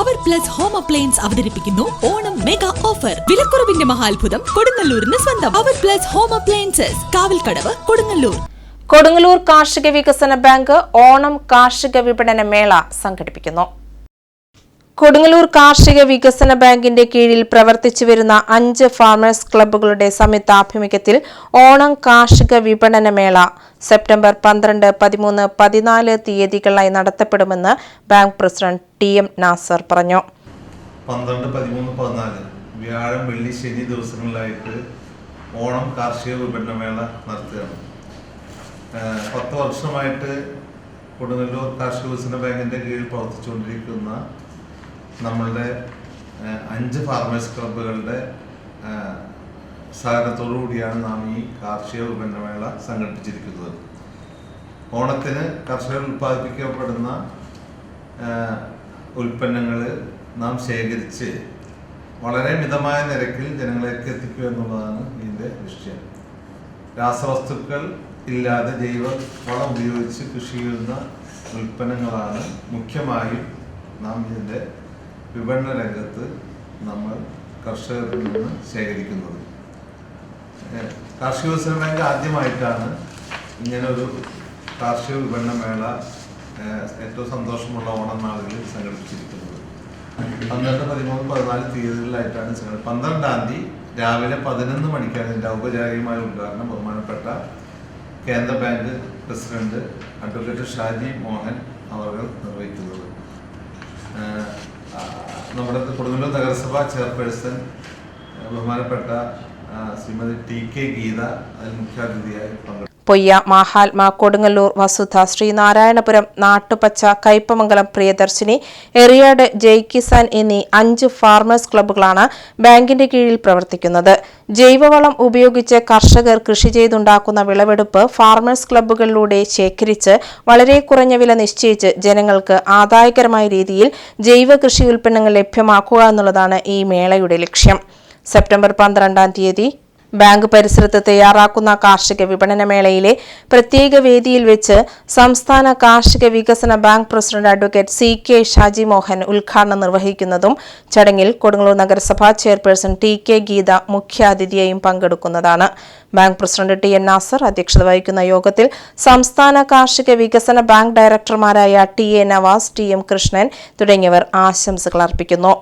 Plus home appliance അവതരിപ്പിക്കുന്നു. Onam mega offer വിലക്കുറവിന്റെ മഹാത്ഭുതം കൊടുങ്ങല്ലൂരിന് സ്വന്തം. Power plus home appliances Kavalkadavu Kodungallur. Kodungallur കാർഷിക വികസന ബാങ്ക് ഓണം കാർഷിക വിപണന മേള സംഘടിപ്പിക്കുന്നു. കൊടുങ്ങല്ലൂർ കാർഷിക വികസന ബാങ്കിന്റെ കീഴിൽ പ്രവർത്തിച്ചു വരുന്ന അഞ്ച് ഫാർമേഴ്സ് ക്ലബ്ബുകളുടെ സംയുക്താഭിമുഖ്യത്തിൽ ഓണം കാർഷിക വിപണന മേള സെപ്റ്റംബർ പന്ത്രണ്ട് പതിമൂന്ന് പതിനാല് തീയതികളായി നടത്തപ്പെടുമെന്ന് bank president T M Nasar പറഞ്ഞു. പന്ത്രണ്ട് പതിമൂന്ന് പതിനാല് വ്യാഴം വെള്ളി ശനി ദിവസങ്ങളിലായിട്ട് ഓണം കാർഷിക വിപണന മേള നടത്തുകയാണ്. പത്ത് വർഷമായിട്ട് കൊടുങ്ങല്ലൂർ കാർഷിക വികസന ബാങ്കിന്റെ കീഴിൽ പ്രവർത്തിച്ചുകൊണ്ടിരിക്കുന്ന നമ്മളുടെ അഞ്ച് ഫാർമേഴ്സ് ക്ലബ്ബുകളുടെ സഹകരണത്തോടു കൂടിയാണ് നാം ഈ കാർഷിക വിപണന സംഘടിപ്പിച്ചിരിക്കുന്നത്. ഓണത്തിന് കർഷകർ ഉൽപ്പാദിപ്പിക്കപ്പെടുന്ന ഉൽപ്പന്നങ്ങൾ നാം ശേഖരിച്ച് വളരെ മിതമായ നിരക്കിൽ ജനങ്ങളിലേക്ക് എത്തിക്കുക എന്നുള്ളതാണ് ഇതിന്റെ ലക്ഷ്യം. രാസവസ്തുക്കൾ ഇല്ലാതെ ജൈവ വളം ഉപയോഗിച്ച് കൃഷി ചെയ്യുന്ന ഉൽപ്പന്നങ്ങളാണ് മുഖ്യമായും നാം ഇതിന്റെ വിപണന രംഗത്ത് നമ്മൾ കർഷകരിൽ നിന്ന് ശേഖരിക്കുന്നത്. കാർഷിക വികസന ബാങ്ക് ആദ്യമായിട്ടാണ് ഇങ്ങനൊരു കാർഷിക വിപണന മേള ഏറ്റവും സന്തോഷമുള്ള ഓണം നാളുകളിൽ സംഘടിപ്പിച്ചിരിക്കുന്നത്. പന്ത്രണ്ട് പതിമൂന്ന് പതിനാല് തീയതികളിലായിട്ടാണ് പന്ത്രണ്ടാം തീയതി രാവിലെ പതിനൊന്ന് മണിക്കാണ് ഇതിന്റെ ഔപചാരികമായ ഉദ്ഘാടനം. ബഹുമാനപ്പെട്ട കേന്ദ്ര bank president advocate Shaji Mohan അവർ നിർവഹിക്കുന്നത്. നമ്മുടെ കൊടുങ്ങല്ലൂർ നഗരസഭ ചെയർപേഴ്സൺ ബഹുമാനപ്പെട്ട ശ്രീമതി ടി കെ ഗീത അതിൽ മുഖ്യാതിഥിയായി പങ്കെടുത്തു. പൊയ്യ മാഹാത്മ കൊടുങ്ങല്ലൂർ വസുധ ശ്രീനാരായണപുരം നാട്ടുപച്ച കയ്പമംഗലം പ്രിയദർശിനി എറിയാട് ജയ് കിസാൻ എന്നീ അഞ്ച് ഫാർമേഴ്സ് ക്ലബ്ബുകളാണ് ബാങ്കിന്റെ കീഴിൽ പ്രവർത്തിക്കുന്നത്. ജൈവവളം ഉപയോഗിച്ച് കർഷകർ കൃഷി ചെയ്തുണ്ടാക്കുന്ന വിളവെടുപ്പ് ഫാർമേഴ്സ് ക്ലബ്ബുകളിലൂടെ ശേഖരിച്ച് വളരെ കുറഞ്ഞ വില നിശ്ചയിച്ച് ജനങ്ങൾക്ക് ആദായകരമായ രീതിയിൽ ജൈവ കൃഷി ഉൽപ്പന്നങ്ങൾ ലഭ്യമാക്കുക എന്നുള്ളതാണ് ഈ മേളയുടെ ലക്ഷ്യം. സെപ്റ്റംബർ പന്ത്രണ്ടാം തീയതി ബാങ്ക് പരിസരത്ത് തയ്യാറാക്കുന്ന കാർഷിക വിപണന മേളയിലെ പ്രത്യേക വേദിയിൽ വെച്ച് സംസ്ഥാന കാർഷിക വികസന bank president advocate C K Shaji Mohan ഉദ്ഘാടനം നിർവഹിക്കുന്നതും ചടങ്ങിൽ കൊടുങ്ങല്ലൂർ നഗരസഭാ ചെയർപേഴ്സൺ ടി കെ ഗീത മുഖ്യാതിഥിയായും പങ്കെടുക്കുന്നതാണ്. Bank president T N Nasar അധ്യക്ഷത വഹിക്കുന്ന യോഗത്തിൽ സംസ്ഥാന കാർഷിക വികസന bank ഡയറക്ടർമാരായ T A Navas T M Krishnan തുടങ്ങിയവർ ആശംസകൾ അർപ്പിക്കുന്നു.